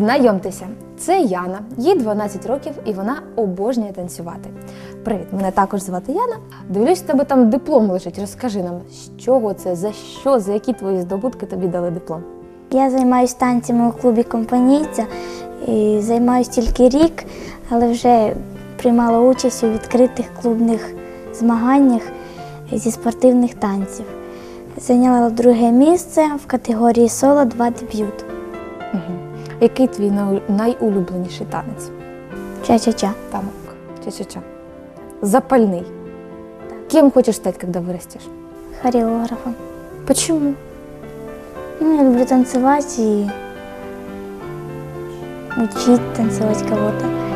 Знайомтеся, це Яна, їй 12 років і вона обожнює танцювати. Привіт, мене також звати Яна. Дивлюсь, в тебе там диплом лежить. Розкажи нам, з чого це, за що, за які твої здобутки тобі дали диплом? Я займаюся танцями у клубі компанійця і займаюся тільки рік, але вже приймала участь у відкритих клубних змаганнях зі спортивних танців. Зайняла друге місце в категорії соло 2 дебют. Угу. Який твій най- найулюбленіший танець? Ча-ча-ча. Танок. Ча-ча-ча. Запальний. Кем хочеш стати, коли виростеш? Хореографом. Почему? Ну, я люблю танцевать и учить танцевать кого-то.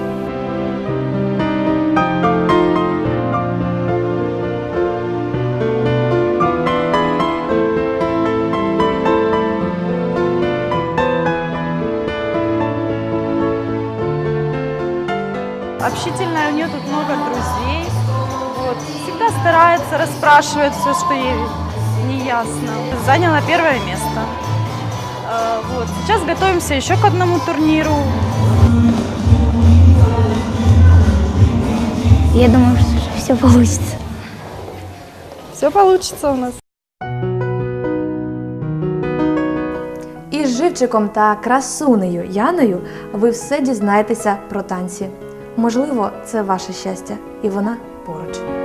Общительная, у нее тут много друзей. Вот. Всегда старается, расспрашивает все, что ей не ясно. Заняла первое место. Э, Вот. Сейчас готовимся еще к одному турниру. Я думаю, что все получится. Все получится у нас. Із живчиком та красунею Яною ви все дізнаєтеся про танці. Можливо, це ваше щастя, і вона поруч.